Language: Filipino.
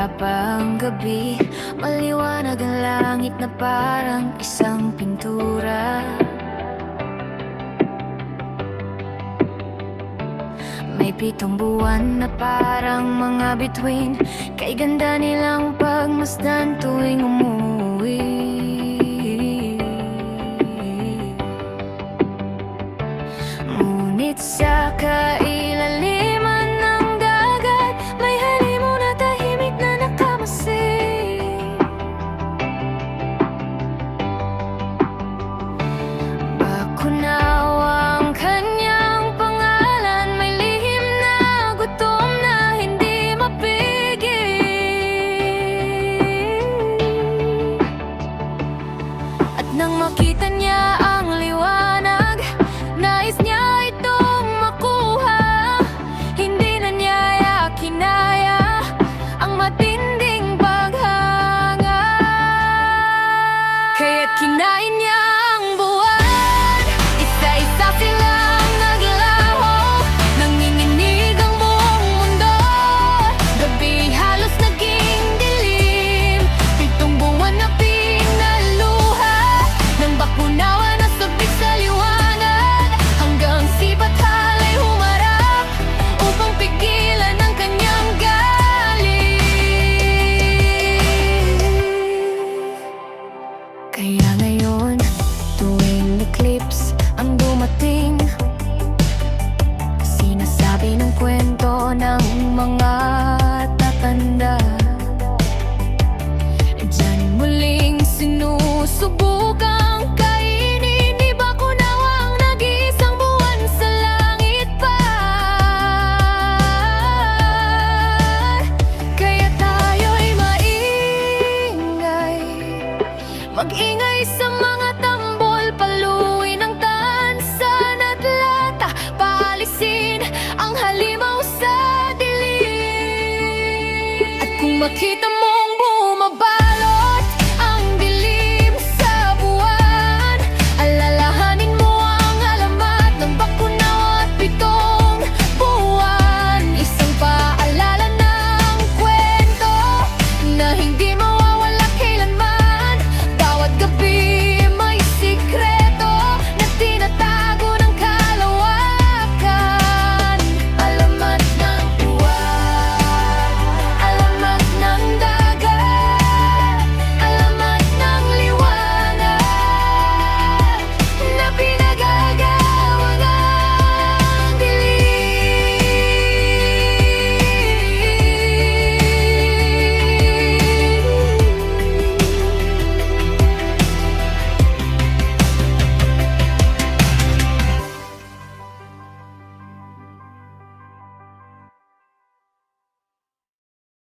Wala gabi? Maliwanag ang langit na parang isang pintura. May pitong buwan na parang mga bituin. Kay ganda nilang pagmasdan tuwing umuwi. Ngunit sa kailaliman Bakunaw ang kanyang pangalan May lihim gutom na hindi mapigil At nang makita niya ang sinusubukang kainin Di ba kunawang nag-iisang buwan sa langit pa. Kaya tayo'y maingay. Mag-ingay sa mga tambol Paluin ang tansan at lata. Paalisin ang halimaw sa dilim. At kung makita mo